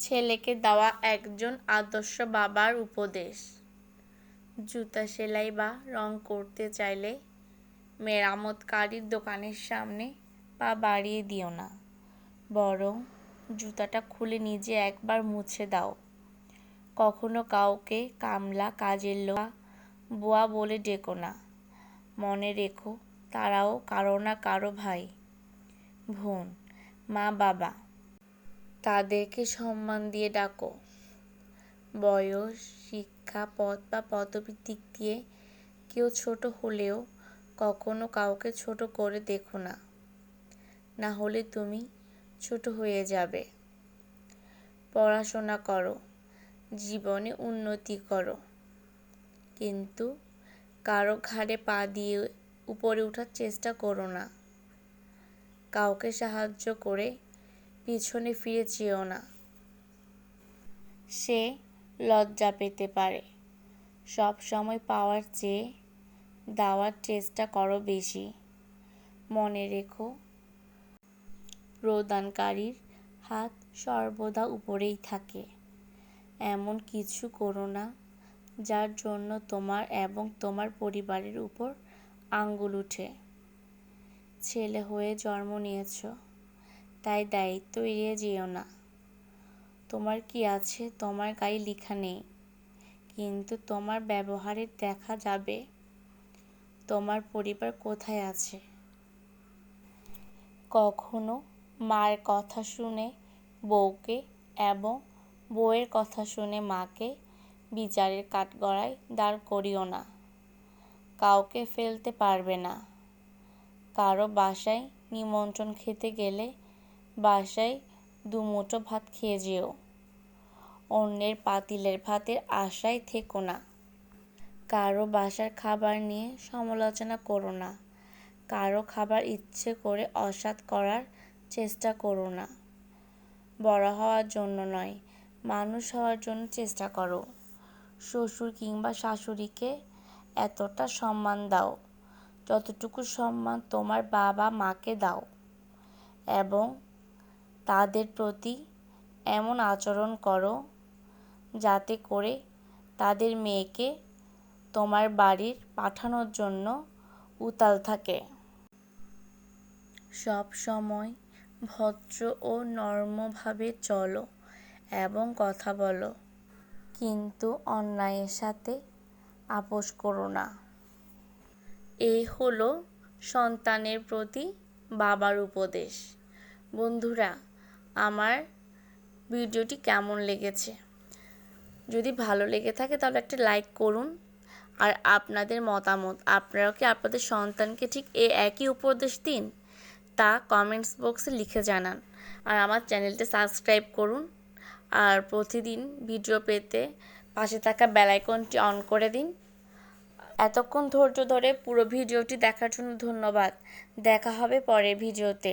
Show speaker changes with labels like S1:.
S1: ছেলেকে দেওয়া একজন আদর্শ বাবার উপদেশ। জুতা সেলাই বা রং করতে চাইলে মেরামতকারীর দোকানের সামনে পা বাড়িয়ে দিও না। বরং জুতাটা খুলে নিজে একবার মুছে দাও। কখনো কাউকে কামলা, কাজের লোক বুয়া বলে ডেকো না। মনে রেখো, তারাও কারও না কারও ভাই। বোন মা বাবা তাদেরকে সম্মান দিয়ে ডাকো। বয়স, শিক্ষা পদ বা পদবীর দিক দিয়ে কেউ ছোট হলেও কখনো কাউকে ছোট করে দেখো না। না হলে তুমি ছোট হয়ে যাবে। পড়াশোনা করো, জীবনে উন্নতি করো। কিন্তু কারও ঘাড়ে পা দিয়ে উপরে ওঠার চেষ্টা করো না। কাউকে সাহায্য করে পিছনে ফিরে চেয়েও না। সে লজ্জা পেতে পারে। সব সময় পাওয়ার চেয়ে দেওয়ার চেষ্টা করো বেশি। মনে রেখো, প্রদানকারীর হাত সর্বদা উপরেই থাকে। এমন কিছু করো না যার জন্য তোমার এবং তোমার পরিবারের উপর আঙ্গুল উঠে। ছেলে হয়ে জন্ম নিয়েছ। তাই দায়িত্ব এড়িয়ে যেও না। তোমার কি আছে, তোমার গায়ে লেখা নেই। কিন্তু তোমার ব্যবহারে দেখা যাবে। তোমার পরিবার কোথায় আছে? কখনো মার কথা শুনে বউকে এবং বউয়ের কথা শুনে মাকে বিচারের কাঠগড়ায় দাঁড় করিও না। কাউকে ফেলতে পারবে না। কারও বাসায় নিমন্ত্রণ খেতে গেলে বাসায় দুমুঠো ভাত খেয়ে যেও। অন্যের পাতিলের ভাতের আশায় থেকো না। কারও বাসার খাবার নিয়ে সমালোচনা করো না। কারও খাবার ইচ্ছে করে অসাদ করার চেষ্টা করো না। বড় হওয়ার জন্য নয়, মানুষ হওয়ার জন্য চেষ্টা করো। শ্বশুর কিংবা শাশুড়িকে এতটা সম্মান দাও, যতটুকু সম্মান তোমার বাবা মাকে দাও এবং তাদের প্রতি এমন আচরণ করো যাতে করে তাদের মেয়েকে তোমার বাড়ির পাঠানোর জন্য উতাল থাকে। সব সময় ভদ্র ও নর্মভাবে চলো এবং কথা বলো। কিন্তু অন্যায়ের সাথে আপোষ করো না। এই হলো সন্তানের প্রতি বাবার উপদেশ। বন্ধুরা আমার ভিডিওটি কেমন লেগেছে। যদি ভালো লেগে থাকে তাহলে একটা লাইক করুন। আর আপনাদের মতামত আপনারা কি আপনাদের সন্তানকে ঠিক এ একই উপদেশ দিন? তা কমেন্টস বক্সে লিখে জানান। আর আমার চ্যানেলটি সাবস্ক্রাইব করুন। আর প্রতিদিন ভিডিও পেতে পাশে থাকা বেলাইকনটি অন করে দিন। এতক্ষণ ধৈর্য ধরে পুরো ভিডিওটি দেখার জন্য ধন্যবাদ। দেখা হবে পরের ভিডিওতে।